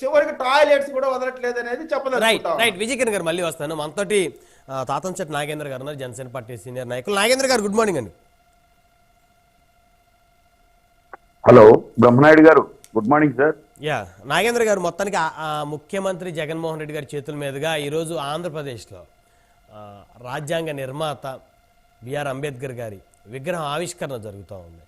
చివరికి టాయిలెట్స్ కూడా వదలట్లేదు అనేది రైట్ చెప్పదలుచుకుంటాం రైట్ విజయకిరణ్ గారు మళ్ళీ వస్తాను. మనతోటి ఆ, తాతంచెట్టి నాగేంద్ర గారు ఉన్నారు జనసేన పార్టీ సీనియర్ నాయకులు. నాగేంద్ర గారు గుడ్ మార్నింగ్ అండి. Hello Brahmanaidu garu good morning sir yeah Nagendra garu మొత్తానికి ముఖ్యమంత్రి జగన్మోహన్ రెడ్డి గారి చేతుల మీదుగా ఈరోజు ఆంధ్రప్రదేశ్లో రాజ్యాంగ నిర్మాత బిఆర్ అంబేద్కర్ గారి విగ్రహం ఆవిష్కరణ జరుగుతూ ఉంది.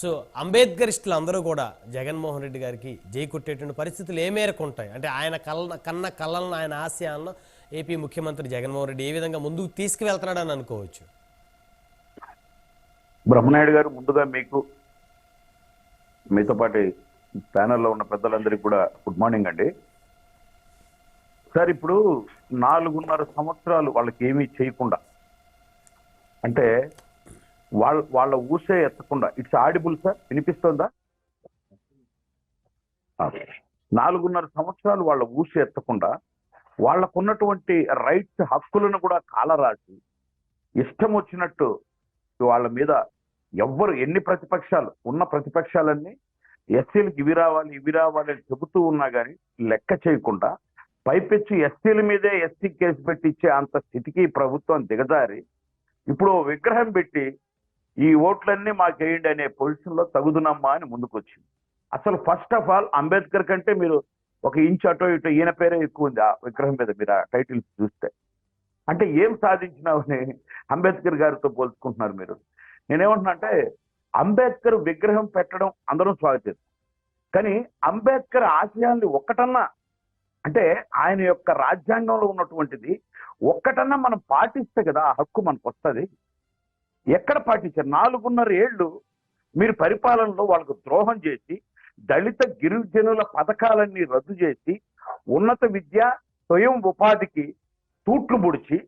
సో అంబేద్కరిస్టులు అందరూ కూడా జగన్మోహన్ రెడ్డి గారికి జై కొట్టేటువంటి పరిస్థితులు ఏ మేరకు ఉంటాయి? అంటే ఆయన కళ్ళ కన్న కళ్ళలను ఆయన ఆశయాలను ఏపీ ముఖ్యమంత్రి జగన్మోహన్ రెడ్డి ఏ విధంగా ముందుకు తీసుకువెళ్తున్నాడని అనుకోవచ్చు? బ్రహ్మనాయుడు గారు ముందుగా మీకు మీతో పాటు ప్యానల్లో ఉన్న పెద్దలందరికీ కూడా గుడ్ మార్నింగ్ అండి. సార్ ఇప్పుడు నాలుగున్నర సంవత్సరాలు వాళ్ళకి ఏమీ చేయకుండా అంటే వాళ్ళ వాళ్ళ ఊసే ఎత్తకుండా. ఇట్స్ ఆడిబుల్ సార్ వినిపిస్తుందా? నాలుగున్నర సంవత్సరాలు వాళ్ళ ఊసే ఎత్తకుండా వాళ్ళకున్నటువంటి రైట్స్ హక్కులను కూడా కాలరాసి ఇష్టం వచ్చినట్టు వాళ్ళ మీద ఎవ్వరు ఎన్ని ప్రతిపక్షాలు ఉన్న ప్రతిపక్షాలన్నీ ఎస్సీలకు ఇవి రావాలి ఇవి రావాలి అని చెబుతూ ఉన్నా కానీ లెక్క చేయకుండా పైపెచ్చి ఎస్సీల మీదే ఎస్సీ కేసు పెట్టి ఇచ్చే అంత స్థితికి ప్రభుత్వం దిగజారి ఇప్పుడు విగ్రహం పెట్టి ఈ ఓట్లన్నీ మాకేయండి అనే పొజిషన్లో తగుదునమ్మా అని ముందుకు వచ్చింది అసలు ఫస్ట్ ఆఫ్ ఆల్ అంబేద్కర్ కంటే మీరు ఒక ఇంచ్ అటో ఇటో ఈయన పేరే ఎక్కువ ఉంది ఆ విగ్రహం మీద మీరు ఆ టైటిల్స్ చూస్తే. అంటే ఏం సాధించినావని అంబేద్కర్ గారితో పోల్చుకుంటున్నారు మీరు. నేనేమంటున్నా అంటే అంబేద్కర్ విగ్రహం పెట్టడం అందరం స్వాగతిస్తాం కానీ అంబేద్కర్ ఆశయాల్ని ఒక్కటన్నా అంటే ఆయన యొక్క రాజ్యాంగంలో ఉన్నటువంటిది ఒక్కటన్నా మనం పాటిస్తే కదా ఆ హక్కు మనకు వస్తుంది ఎక్కడ పాటించారు? నాలుగున్నర ఏళ్ళు మీరు పరిపాలనలో వాళ్ళకు ద్రోహం చేసి దళిత గిరిజనుల పథకాలన్నీ రద్దు చేసి ఉన్నత విద్య స్వయం ఉపాధికి తూట్లు పొడిచి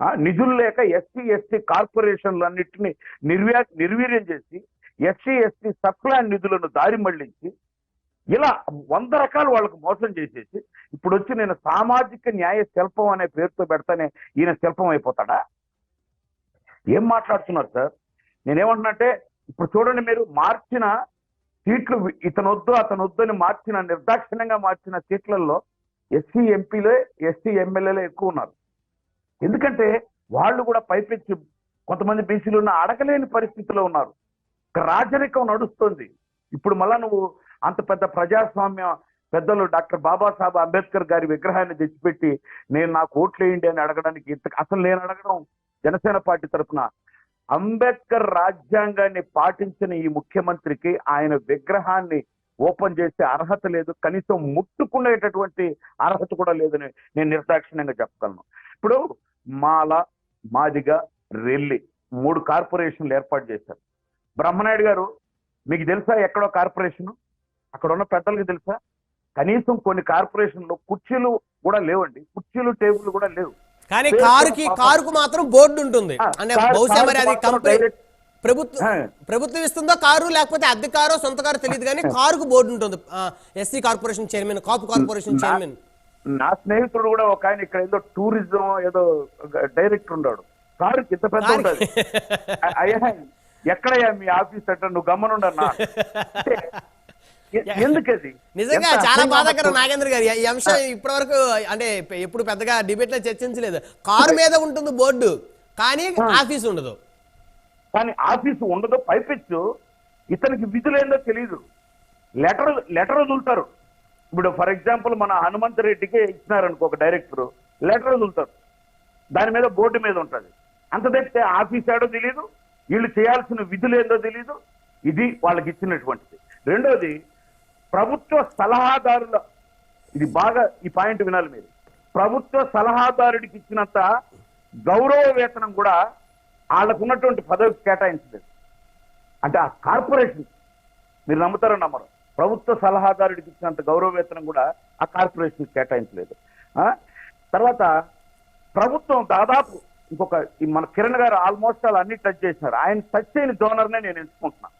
ఆ, నిధులు లేక ఎస్సీ ఎస్టీ కార్పొరేషన్లన్నింటినీ నిర్వ్యా నిర్వీర్యం చేసి ఎస్సీ ఎస్టీ సప్లాన్ నిధులను దారి మళ్ళించి ఇలా వంద రకాలు వాళ్ళకు మోసం చేసేసి ఇప్పుడు వచ్చి నేను సామాజిక న్యాయ శిల్పం అనే పేరుతో పెడతానే ఈయన శిల్పం అయిపోతాడా? ఏం మాట్లాడుతున్నారు సార్? నేనేమంటున్నంటే ఇప్పుడు చూడండి మీరు మార్చిన సీట్లు ఇతను వద్దు అతను వద్దు అని మార్చిన నిర్దాక్షిణ్యంగా మార్చిన సీట్లలో ఎస్సీ ఎంపీలే ఎస్సీ ఎమ్మెల్యేలే ఎక్కువ ఉన్నారు ఎందుకంటే వాళ్ళు కూడా పైపెచ్చి కొంతమంది బీసీలు ఉన్న అడగలేని పరిస్థితిలో ఉన్నారు. రాజరికం నడుస్తుంది. ఇప్పుడు మళ్ళా నువ్వు అంత పెద్ద ప్రజాస్వామ్య పెద్దలు డాక్టర్ బాబాసాహెబ్ అంబేద్కర్ గారి విగ్రహాన్ని తెచ్చిపెట్టి నేను నాకు ఓట్లు వేయండి అని అడగడానికి ఇంత అసలు నేను అడగడం జనసేన పార్టీ తరఫున అంబేద్కర్ రాజ్యాంగాన్ని పాటించిన ఈ ముఖ్యమంత్రికి ఆయన విగ్రహాన్ని ఓపెన్ చేసే అర్హత లేదు. కనీసం ముట్టుకునేటటువంటి అర్హత కూడా లేదని నేను నిర్దాక్షిణ్యంగా చెప్పగలను. ఇప్పుడు మాల మాదిగ రెల్లి మూడు కార్పొరేషన్లు ఏర్పాటు చేశారు. బ్రహ్మనాయుడు గారు మీకు తెలుసా ఎక్కడో కార్పొరేషన్? అక్కడ ఉన్న పెద్దలకి తెలుసా? కనీసం కొన్ని కార్పొరేషన్లో కుర్చీలు కూడా లేవండి. కుర్చీలు టేబుల్ కూడా లేవు. కానీ కారుకి. కారుకు మాత్రం బోర్డు ఉంటుంది. అంటే బహుశా మరి అది కంపెనీ ప్రభుత్వం. ప్రభుత్వం ఇస్తుందో కారు లేకపోతే అద్దె కారో సొంత కారు తెలియదు కానీ కారుకు బోర్డు ఉంటుంది. SC corporation chairman Kapu corporation chairman. నా స్నేహితుడు కూడా ఒక ఆయన ఇక్కడ ఏదో టూరిజం ఏదో డైరెక్టర్ ఉన్నాడు. కారు ఇంత పెద్ద ఉంటది అయ్యా ఎక్కడయ్యా మీ ఆఫీస్ అంటే నువ్వు ఎ- ఎందుకది? నిజంగా చాలా బాధాకరం నాగేంద్ర గారు. ఈ అంశం ఇప్పటివరకు అంటే ఎప్పుడు పెద్దగా డిబేట్లో చర్చించలేదు. కారు మీద ఉంటుంది బోర్డు కానీ ఆఫీస్ ఉండదు. కానీ ఆఫీసు ఉండదు పైపెచ్చు. ఇతనికి విధులు ఏందో తెలియదు లెటర్ లెటర్ వదులుతారు. ఇప్పుడు ఫర్ ఎగ్జాంపుల్ మన హనుమంత్ రెడ్డికి ఇచ్చినారనుకో ఒక డైరెక్టర్ లెటర్ వదులుతారు. దాని మీద బోర్డు మీద ఉంటుంది. అంత తప్పితే ఆఫీస్ ఏడో తెలియదు వీళ్ళు చేయాల్సిన విధులు ఏందో తెలియదు ఇది వాళ్ళకి ఇచ్చినటువంటిది. రెండోది ప్రభుత్వ సలహాదారుల ఇది బాగా ఈ పాయింట్ వినాలి మీరు. ప్రభుత్వ సలహాదారుడికి ఇచ్చినంత గౌరవ వేతనం కూడా వాళ్ళకు ఉన్నటువంటి పదవికి కేటాయించలేదు. అంటే ఆ కార్పొరేషన్ మీరు నమ్ముతారో నమ్మరు. ప్రభుత్వ సలహాదారుడికి ఇచ్చినంత గౌరవ వేతనం కూడా ఆ కార్పొరేషన్ కేటాయించలేదు. ఆ? తర్వాత ప్రభుత్వం దాదాపు ఇంకొక ఈ మన కిరణ్ గారు ఆల్మోస్ట్ అలా అన్ని టచ్ చేసినారు. ఆయన టచ్ చేయని డోనర్నే నేను ఎంచుకుంటున్నాను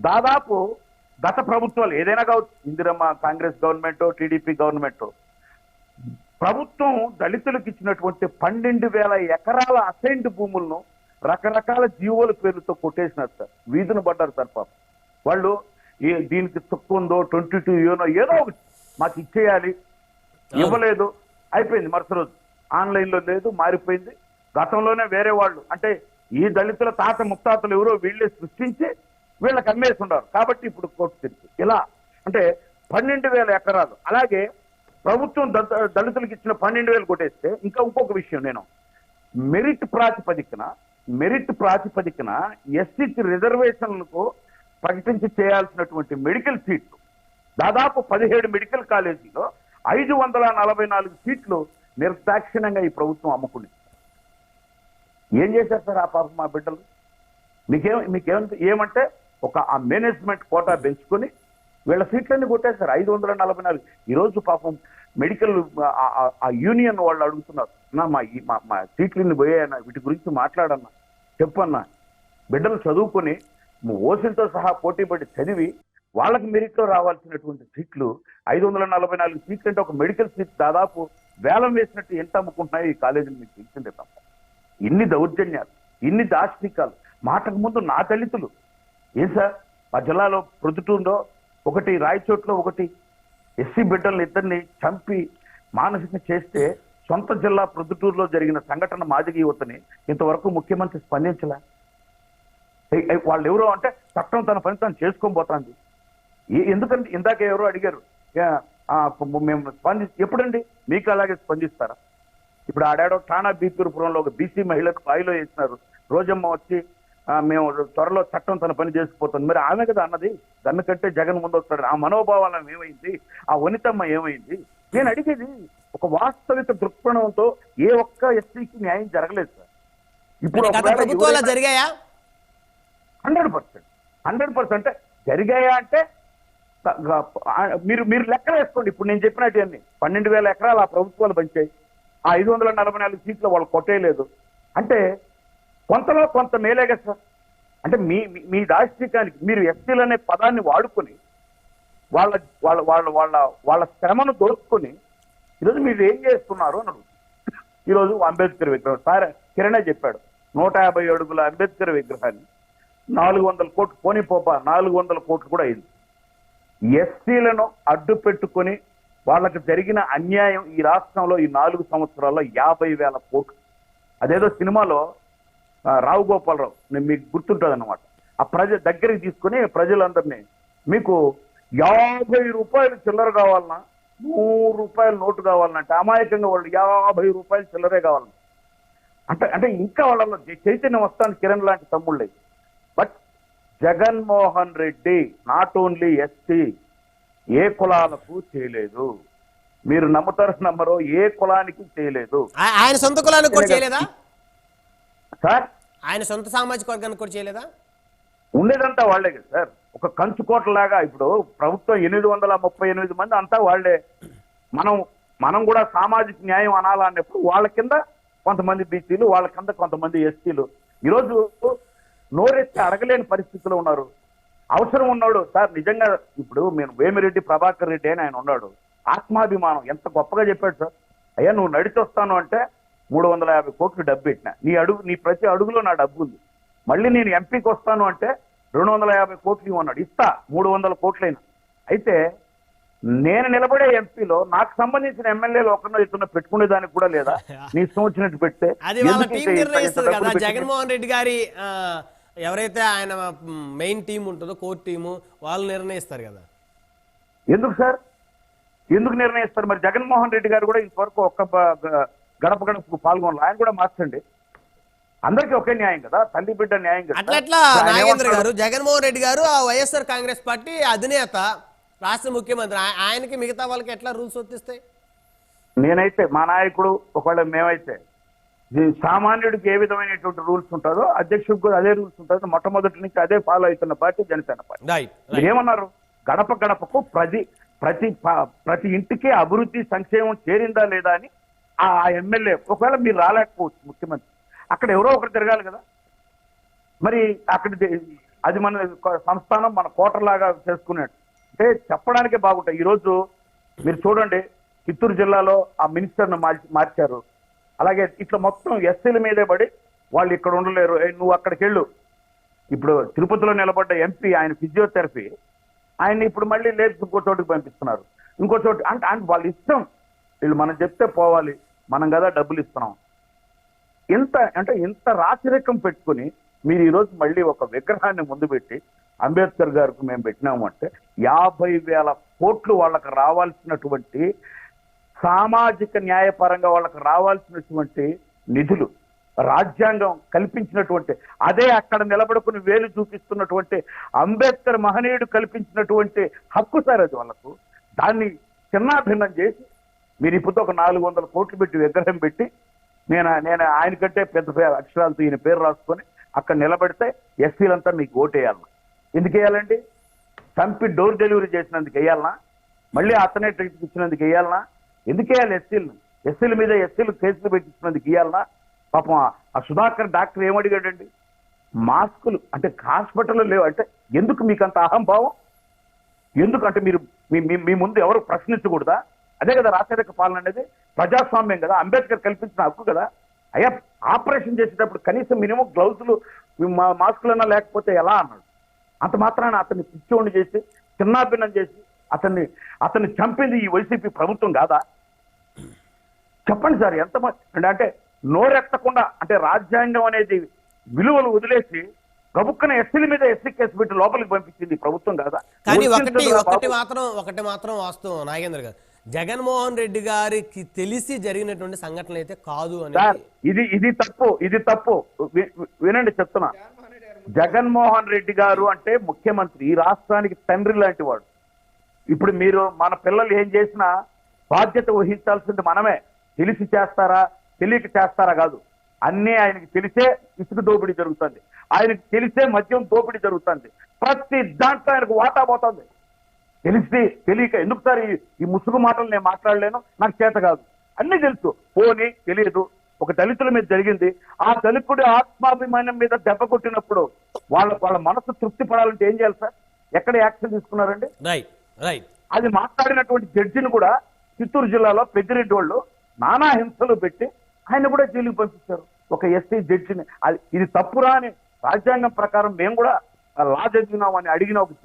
దాదాపు గత ప్రభుత్వాలు ఏదైనా కావచ్చు Indiramma Congress government TDP government. ప్రభుత్వం దళితులకు ఇచ్చినటువంటి పన్నెండు వేల ఎకరాల అసైన్డ్ భూములను రకరకాల జీవోల పేర్లతో కొట్టేసినారు సార్. వీధును పడ్డారు సార్ పాపం. వాళ్ళు ఈ- దీనికి తక్కువ ఉందో ట్వంటీ టూ యూనో ఏదో ఒకటి మాకు ఇచ్చేయాలి. ఇవ్వలేదు. అయిపోయింది మరుసటి రోజు. ఆన్లైన్లో లేదు మారిపోయింది. గతంలోనే వేరే వాళ్ళు. అంటే ఈ దళితుల తాత ముత్తాతలు ఎవరో వీళ్ళే సృష్టించి వీళ్ళకి అమ్మేస్తున్నారు కాబట్టి ఇప్పుడు కోర్టు తీర్పు. ఇలా అంటే పన్నెండు వేల ఎకరాలు. అలాగే ప్రభుత్వం దళితులకు ఇచ్చిన పన్నెండు వేలు కొట్టేస్తే ఇంకా ఇంకొక విషయం నేను. మెరిట్ ప్రాతిపదికన మెరిట్ ప్రాతిపదికన ఎస్సీ రిజర్వేషన్లకు ప్రకటించి చేయాల్సినటువంటి మెడికల్ సీట్లు దాదాపు పదిహేడు మెడికల్ కాలేజీలో ఐదు వందల నలభై నాలుగు సీట్లు నిర్దాక్షిణ్యంగా ఈ ప్రభుత్వం అమ్ముకుంది. ఏం చేశారు సార్ ఆ పాపం మా బిడ్డలు? మీకేం మీకేమంటే ఏమంటే ఒక ఆ మేనేజ్మెంట్ కోటా పెంచుకొని వీళ్ళ సీట్లన్నీ కొట్టేశారు. ఐదు వందల నలభై నాలుగు. ఈరోజు పాపం మెడికల్ ఆ- యూనియన్ వాళ్ళు అడుగుతున్నారు. నా మా మా మా సీట్లన్నీ పోయాయన్నా వీటి గురించి మాట్లాడన్నా చెప్పన్నా. బిడ్డలు చదువుకొని ఓసీలతో సహా పోటీ పడి చదివి వాళ్ళకి మెరిట్లో రావాల్సినటువంటి సీట్లు ఐదు వందల నలభై నాలుగు సీట్లు అంటే ఒక మెడికల్ సీట్ దాదాపు వేలం వేసినట్టు ఎంత అమ్ముకుంటున్నాయి ఈ కాలేజీలు మీకు తెలిసిందే తప్ప. ఇన్ని దౌర్జన్యాలు ఇన్ని దాష్టికాలు మాటకు ముందు నా దళితులు ఏం సార్? ఆ జిల్లాలో ప్రొద్దుటూరులో ఒకటి రాయచోట్లో ఒకటి. ఎస్సీ బిడ్డలను ఇద్దరిని చంపి మానసిక చేస్తే సొంత జిల్లా ప్రొద్దుటూరులో జరిగిన సంఘటన మాదిరి యువతని ఇంతవరకు ముఖ్యమంత్రి స్పందించలే. వాళ్ళు ఎవరో అంటే చట్టం తన పని తను చేసుకొని ఎందుకంటే ఇందాక ఎవరో అడిగారు మేము స్పంది ఎప్పుడండి? మీకు అలాగే స్పందిస్తారా? ఇప్పుడు ఆడాడో ఠాణా బీపీపురంలో ఒక బీసీ మహిళకు బాయిలో వేసినారు. రోజమ్మ వచ్చి మేము త్వరలో చట్టం తన పని చేసుకుపోతుంది. మరి ఆమె కదా అన్నది దానికంటే జగన్ ముందు వస్తాడు ఆ మనోభావాలను ఏమైంది? ఆ వనితమ్మ ఏమైంది? నేను అడిగేది ఒక వాస్తవిక దృక్పథంతో ఏ ఒక్క ఎస్సీకి న్యాయం జరగలేదు సార్. ఇప్పుడు జరిగాయా? Hundred percent. హండ్రెడ్ పర్సెంట్ జరిగాయా అంటే మీరు మీరు లెక్క వేసుకోండి. ఇప్పుడు నేను చెప్పినట్టు అన్ని పన్నెండు వేల ఎకరాలు ఆ ప్రభుత్వాలు పంచాయి. ఆ ఐదు వందల నలభై నాలుగు సీట్లు వాళ్ళు కొట్టేయలేదు. అంటే కొంతలో కొంత మేలే కదా సార్. అంటే మీ మీ- మీ దాష్టికానికి మీరు ఎస్సీలు అనే పదాన్ని వాడుకొని వాళ్ళ వాళ్ళ వాళ్ళ వాళ్ళ వాళ్ళ శ్రమను దోచుకొని ఈరోజు మీరు ఏం చేస్తున్నారు అని ఈరోజు అంబేద్కర్ విగ్రహం సార్ కిరణే చెప్పాడు నూట యాభై అడుగుల అంబేద్కర్ విగ్రహాన్ని నాలుగు వందల కోట్లు పోనీ నాలుగు వందల కోట్లు కూడా అయింది. ఎస్సీలను అడ్డు పెట్టుకొని వాళ్ళకి జరిగిన అన్యాయం ఈ రాష్ట్రంలో ఈ నాలుగు సంవత్సరాల్లో యాభై వేల కోట్లు. అదేదో సినిమాలో రావు గోపాలరావు మీకు గుర్తుంటుంది అనమాట ఆ ప్రజ దగ్గరికి తీసుకుని ప్రజలందరినీ మీకు యాభై రూపాయలు చిల్లర కావాలన్నా నూరు రూపాయలు నోటు కావాలంటే అమాయకంగా వాళ్ళు యాభై రూపాయలు చిల్లరే కావాలన్నా. అంటే అంటే ఇంకా వాళ్ళలో చైతన్యం వస్తాను కిరణ్ లాంటి తమ్ముళ్ళే. But Jaganmohan Reddy not only ST ఏ కులాలకు చేయలేదు. మీరు నమ్ముతారు నమ్మరో ఏ కులానికి చేయలేదు. ఆయన సొంత కులానికి కూడా చేయలేదా? సార్ ఆయన సొంత సామాజిక వర్గానికి కూడా చేయలేదా? ఉండేదంతా వాళ్ళే కదా సార్. ఒక కంచు కోటలాగా ఇప్పుడు ప్రభుత్వం ఎనిమిది వందల ముప్పై ఎనిమిది మంది అంతా వాళ్ళే. మనం మనం కూడా సామాజిక న్యాయం అనాలన్నప్పుడు వాళ్ళ కింద కొంతమంది బీసీలు వాళ్ళ కింద కొంతమంది ఎస్టీలు ఈరోజు నోరెత్తి అడగలేని పరిస్థితిలో ఉన్నారు. అవసరం ఉన్నాడు సార్ నిజంగా ఇప్పుడు మీరు వేమిరెడ్డి ప్రభాకర్ రెడ్డి అని ఆయన ఉన్నాడు. ఆత్మాభిమానం ఎంత గొప్పగా చెప్పాడు సార్. అయ్యా నువ్వు నడిచొస్తాను అంటే మూడు వందల యాభై కోట్లు డబ్బు పెట్టిన. నీ అడుగు నీ ప్రతి అడుగులో నా డబ్బు ఉంది. మళ్ళీ నేను ఎంపీకి వస్తాను అంటే రెండు వందల యాభై కోట్లు ఇవ్వన్నాడు. ఇస్తా మూడు వందల కోట్లైనా. అయితే నేను నిలబడే ఎంపీలో నాకు సంబంధించిన ఎమ్మెల్యేలు ఒకరినో ఇద్దరు పెట్టుకునే దానికి కూడా లేదా? నీ వచ్చినట్టు పెడితే. జగన్మోహన్ రెడ్డి గారి ఎవరైతే ఆయన మెయిన్ టీం ఉంటుందో కోర్ టీము వాళ్ళు నిర్ణయిస్తారు కదా. ఎందుకు సార్? ఎందుకు నిర్ణయిస్తారు మరి? జగన్మోహన్ రెడ్డి గారు కూడా ఇంతవరకు ఒక్క గడప గడపకు పాల్గొనాలి. ఆయన కూడా మార్చండి. అందరికీ ఒకే న్యాయం కదా? తల్లి బిడ్డ న్యాయం కదా? అట్లా ఎట్లా ఆయన నాగేంద్ర? గారు జగన్మోహన్ రెడ్డి గారు ఆ వైఎస్ఆర్ కాంగ్రెస్ పార్టీ అధినేత రాష్ట్ర ముఖ్యమంత్రి. ఆయనకి మిగతా వాళ్ళకి ఎట్లా రూల్స్ వర్తిస్తాయి నేనైతే మా నాయకుడు ఒకవేళ మేమైతే సామాన్యుడికి ఏ విధమైనటువంటి రూల్స్ ఉంటుందో అధ్యక్షుడికి కూడా అదే రూల్స్ ఉంటుందో మొట్టమొదటి నుంచి అదే ఫాలో అవుతున్న పార్టీ జనసేన పార్టీ. ఏమన్నారు? గడప గడపకు ప్రతి ప్రతి ప్రతి ఇంటికి అభివృద్ధి సంక్షేమం చేరిందా లేదా అని ఆ ఎమ్మెల్యే ఒకవేళ మీరు రాలేకపోవచ్చు ముఖ్యమంత్రి అక్కడ ఎవరో ఒకరు తిరగాలి కదా. మరి అక్కడ అది మన సంస్థానం మన కోటర్లాగా చేసుకున్నట్టు అంటే చెప్పడానికే బాగుంటాయి. ఈరోజు మీరు చూడండి చిత్తూరు జిల్లాలో ఆ మినిస్టర్ను మార్చి మార్చారు. అలాగే ఇట్లా మొత్తం ఎస్సీల మీదే పడి వాళ్ళు ఇక్కడ ఉండలేరు. నువ్వు అక్కడికి వెళ్ళు. ఇప్పుడు తిరుపతిలో నిలబడ్డ ఎంపీ ఆయన ఫిజియోథెరపీ ఆయన ఇప్పుడు మళ్ళీ లేదు ఇంకో చోటుకి పంపిస్తున్నారు. ఇంకో చోటు అంటే అంటే వాళ్ళ ఇష్టం. వీళ్ళు మనం చెప్తే పోవాలి. మనం కదా డబ్బులు ఇస్తున్నాం. ఇంత అంటే ఇంత రాచరికం పెట్టుకుని మీరు ఈరోజు మళ్ళీ ఒక విగ్రహాన్ని ముందు పెట్టి అంబేద్కర్ గారికి మేము పెట్టినాము అంటే యాభై వేల కోట్లు వాళ్ళకి రావాల్సినటువంటి సామాజిక న్యాయపరంగా వాళ్ళకి రావాల్సినటువంటి నిధులు రాజ్యాంగం కల్పించినటువంటి అదే అక్కడ నిలబడుకుని వేలు చూపిస్తున్నటువంటి అంబేద్కర్ మహనీయుడు కల్పించినటువంటి హక్కు సార్ అది వాళ్ళకు. దాన్ని చిన్నాభిన్నం చేసి మీరు ఇప్పుడు ఒక నాలుగు వందల కోట్లు పెట్టి విగ్రహం పెట్టి నేను నేను ఆయన కంటే పెద్ద అక్షరాలతో ఈయన పేరు రాసుకొని అక్కడ నిలబెడితే ఎస్సీలంతా మీకు ఓటేయాలి. ఎందుకు వేయాలండి? చంపి డోర్ డెలివరీ చేసినందుకు వేయాలనా? మళ్ళీ అతనే ట్రీట్ ఇచ్చినందుకు వేయాలనా? ఎందుకు వేయాలి ఎస్సీలు? ఎస్సీల మీద ఎస్సీలు కేసులు పెట్టించినందుకు వేయాలనా? పాపం ఆ- సుధాకర్ డాక్టర్ ఏమడిగాడండి మాస్కులు అంటే హాస్పిటల్లో లేవు అంటే ఎందుకు మీకు అంత అహంభావం? ఎందుకంటే మీరు మీ ముందు ఎవరు ప్రశ్నించకూడదా? అదే కదా రాచరిక పాలన అనేది? ప్రజాస్వామ్యం కదా అంబేద్కర్ కల్పించిన హక్కు కదా. అయ్యా ఆపరేషన్ చేసేటప్పుడు కనీసం మినిమం గ్లౌజులు మాస్కులన్నా లేకపోతే ఎలా అన్నాడు? అంత మాత్రాన అతన్ని పిచ్చోడిని చేసి చిన్నాభిన్నం చేసి అతన్ని అతన్ని చంపింది ఈ వైసీపీ ప్రభుత్వం కాదా? చెప్పండి సార్ ఎంత అంటే నోరెత్తకుండా అంటే రాజ్యాంగం అనేది విలువలు వదిలేసి ప్రభుత్వం ఎస్సీల మీద ఎస్సీ కేసు పెట్టి లోపలికి పంపించింది ప్రభుత్వం కాదా? కానీ. ఒకటి మాత్రం ఒకటి మాత్రం వాస్తవం నాగేంద్ర గారు. జగన్మోహన్ రెడ్డి గారికి తెలిసి జరిగినటువంటి సంఘటనలు అయితే కాదు అని ఇది ఇది తప్పు ఇది తప్పు. వినండి చెప్తున్నా. జగన్మోహన్ రెడ్డి గారు అంటే ముఖ్యమంత్రి ఈ రాష్ట్రానికి తండ్రి లాంటి వాడు. ఇప్పుడు మీరు మన పిల్లలు ఏం చేసినా బాధ్యత వహించాల్సింది మనమే. తెలిసి చేస్తారా తెలియక చేస్తారా కాదు. అన్నీ ఆయనకి తెలిసే ఇసుక దోపిడీ జరుగుతుంది. ఆయనకి తెలిసే మద్యం దోపిడీ జరుగుతుంది. ప్రతి దాంట్లో ఆయనకు వాటా పోతుంది. తెలిసి తెలియక ఎందుకు సార్ ఈ- ముసుగు మాటలు నేను మాట్లాడలేను? నాకు చేత కాదు. అన్ని తెలుసు. పోని తెలియదు. ఒక దళితుల మీద జరిగింది. ఆ దళితుడి ఆత్మాభిమానం మీద దెబ్బ కొట్టినప్పుడు వాళ్ళ వాళ్ళ మనసు తృప్తి పడాలంటే ఏం చేయాలి సార్? ఎక్కడ యాక్షన్ తీసుకున్నారండి? అది మాట్లాడినటువంటి జడ్జిని కూడా చిత్తూరు జిల్లాలో పెద్దిరెడ్డి వాళ్ళు నానా హింసలు పెట్టి ఆయన కూడా జైలుకి పంపించారు. ఒక ఎస్సీ జడ్జిని. అది ఇది తప్పురా అని రాజ్యాంగం ప్రకారం మేము కూడా లా చదివినామని అడిగిన ఒక